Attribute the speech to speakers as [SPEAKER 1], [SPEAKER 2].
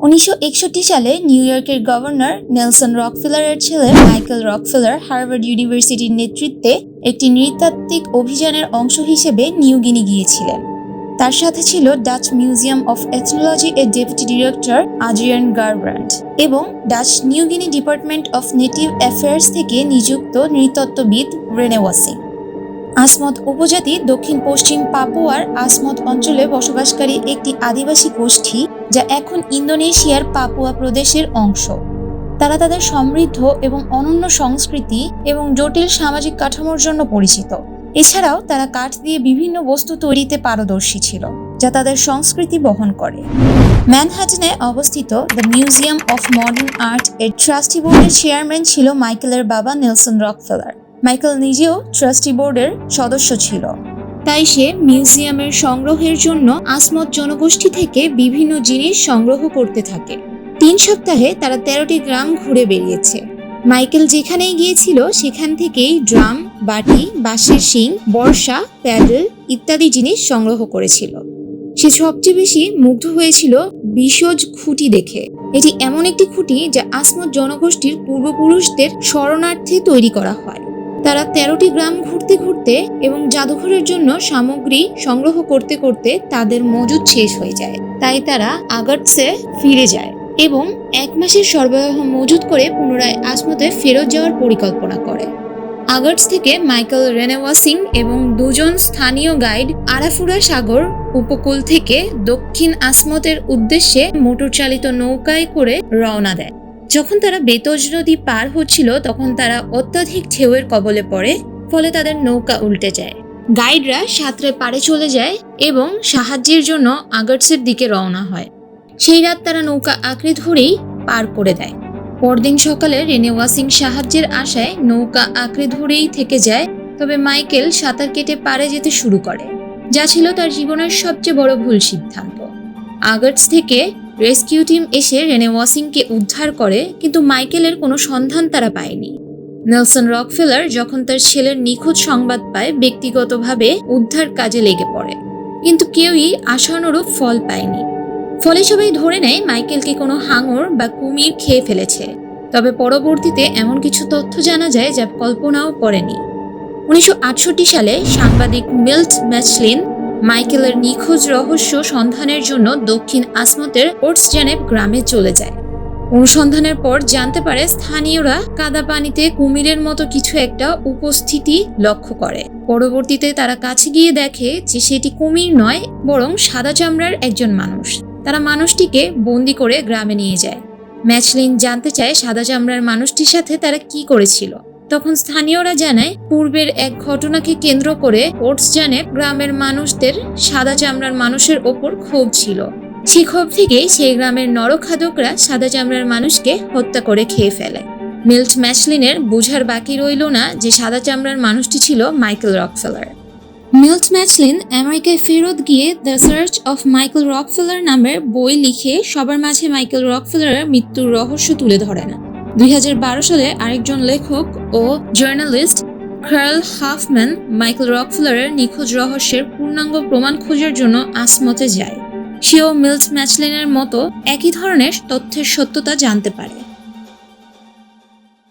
[SPEAKER 1] উনিশশো একষট্টি সালে নিউ ইয়র্কের গভর্নর নেলসন রকফিলারের ছেলে মাইকেল রকফিলার হার্ভার্ড ইউনিভার্সিটির নেতৃত্বে একটি নৃতাত্ত্বিক অভিযানের অংশ হিসেবে নিউগিনি গিয়েছিলেন। তার সাথে ছিল ডাচ মিউজিয়াম অফ এথনোলজি এর ডেপুটি ডিরেক্টর আদ্রিয়ান গারব্রান্ড এবং Dutch New Guinea department of native affairs থেকে নিযুক্ত নৃতত্ত্ববিদ রেনে ওয়াসিং আসমত উপজাতি দক্ষিণ পশ্চিম পাপুয়ার আসমত অঞ্চলে বসবাসকারী একটি আদিবাসী গোষ্ঠী যা এখন ইন্দোনেশিয়ার পাপুয়া প্রদেশের অংশ। তারা তাদের সমৃদ্ধ এবং অনন্য সংস্কৃতি এবং জটিল সামাজিক কাঠামোর জন্য পরিচিত। এছাড়াও তারা কাঠ দিয়ে বিভিন্ন বস্তু তৈরিতে পারদর্শী ছিল, যা তাদের সংস্কৃতি বহন করে। ম্যানহাটনে অবস্থিত the museum of modern art এর ট্রাস্টি বোর্ডের চেয়ারম্যান ছিল মাইকেলের বাবা নেলসন রকফেলার। মাইকেল নিজেও ট্রাস্টি বোর্ডের সদস্য ছিল। তাই সে মিউজিয়ামের সংগ্রহের জন্য আসমত জনগোষ্ঠী থেকে বিভিন্ন জিনিস সংগ্রহ করতে থাকে। তিন সপ্তাহে তারা তেরোটি গ্রাম ঘুরে বেরিয়েছে মাইকেল যেখানেই গিয়েছিল, সেখান থেকেই ড্রাম, বাটি, বাঁশের শিং, বর্ষা, প্যাডেল ইত্যাদি জিনিস সংগ্রহ করেছিল। সে সবচেয়ে বেশি মুগ্ধ হয়েছিল বিশজ খুঁটি দেখে। এটি এমন একটি খুঁটি যা আসমত জনগোষ্ঠীর পূর্বপুরুষদের শরণার্থে তৈরি করা হয়। তারা তেরোটি গ্রাম ঘুরতে ঘুরতে এবং জাদুঘরের জন্য সামগ্রী সংগ্রহ করতে করতে তাদের মজুদ শেষ হয়ে যায়। তাই তারা আগাটসে ফিরে যায় এবং এক মাসের সরবরাহ মজুত করে পুনরায় আসমতে ফেরত যাওয়ার পরিকল্পনা করে। আগাটস থেকে মাইকেল রেনেওয়াসিং এবং দুজন স্থানীয় গাইড আরাফুরা সাগর উপকূল থেকে দক্ষিণ আসমতের উদ্দেশ্যে মোটর চালিত নৌকায় করে রওনা দেয়। যখন তারা বেতজ নদী পার হচ্ছিল, তখন তারা অত্যাধিক ঢেউয়ের কবলে পড়ে, ফলে তাদের নৌকা উল্টে যায়। গাইডরা সাঁতরে পাড়ে চলে যায় এবং সাহায্যের জন্য আগাটসের দিকে রওনা হয়। সেই রাত তারা নৌকা আঁকড়ে ধরেই পার করে দেয়। পরদিন সকালে রেনে ওয়াসিং সাহায্যের আশায় নৌকা আঁকড়ে ধরেই থেকে যায়, তবে মাইকেল সাঁতার কেটে পারে যেতে শুরু করে, যা ছিল তার জীবনের সবচেয়ে বড় ভুল সিদ্ধান্ত। আগাটস থেকে রেস্কিউ টিম এসে রেনে ওয়াসিংকে উদ্ধার করে, কিন্তু মাইকেলের কোনো সন্ধান তারা পায়নি। নেলসন রকফেলার যখন তার ছেলের নিখোঁজ সংবাদ পায়, ব্যক্তিগতভাবে উদ্ধার কাজে লেগে পড়ে। কিন্তু কেউই আশানুরূপ ফল পায়নি। ফলে সবাই ধরে নেয়, মাইকেলকে কোনো হাঙর বা কুমির খেয়ে ফেলেছে। তবে পরবর্তীতে এমন কিছু তথ্য জানা যায় যা কল্পনাও করেনি। উনিশশো আটষট্টি সালে সাংবাদিক মিল্ট ম্যাচলিন মাইকেলের নিখোঁজ রহস্য সন্ধানের জন্য দক্ষিণ আসমতের ওটসজেনেভ গ্রামে চলে যায়। অনুসন্ধানের পর জানতে পারে স্থানীয়রা কাদা পানিতে কুমিরের মতো কিছু একটা উপস্থিতি লক্ষ্য করে। পরবর্তীতে তারা কাছে গিয়ে দেখে যে সেটি কুমির নয়, বরং সাদা চামড়ার একজন মানুষ। তারা মানুষটিকে বন্দি করে গ্রামে নিয়ে যায়। ম্যাচলিন জানতে চায় সাদা চামড়ার মানুষটির সাথে তারা কি করেছিল। তখন স্থানীয়রা জানায়, পূর্বের এক ঘটনাকে কেন্দ্র করে ওটস জানে গ্রামের মানুষদের সাদা চামড়ার মানুষের ওপর ক্ষোভ ছিল। সেই ক্ষোভ থেকেই সেই গ্রামের নরখাদকরা সাদা চামড়ার মানুষকে হত্যা করে খেয়ে ফেলে। মিল্ট ম্যাচলিনের বোঝার বাকি রইল না যে সাদা চামড়ার মানুষটি ছিল মাইকেল রকফেলার। মিল্ট ম্যাচলিন আমেরিকায় ফেরত গিয়ে the search of Michael Rockefeller নামের বই লিখে সবার মাঝে মাইকেল রকফেলারের মৃত্যুর রহস্য তুলে ধরেন। দুই হাজার বারো সালে আরেকজন লেখক ও জার্নালিস্ট খার্ল হাফম্যান মাইকেল রকফুলারের নিখোঁজ রহস্যের পূর্ণাঙ্গ প্রমাণ খোঁজার জন্য আসমতে যায়। সেও মিল্ট ম্যাচলিনের মতো একই ধরনের তথ্যের সত্যতা জানতে পারে।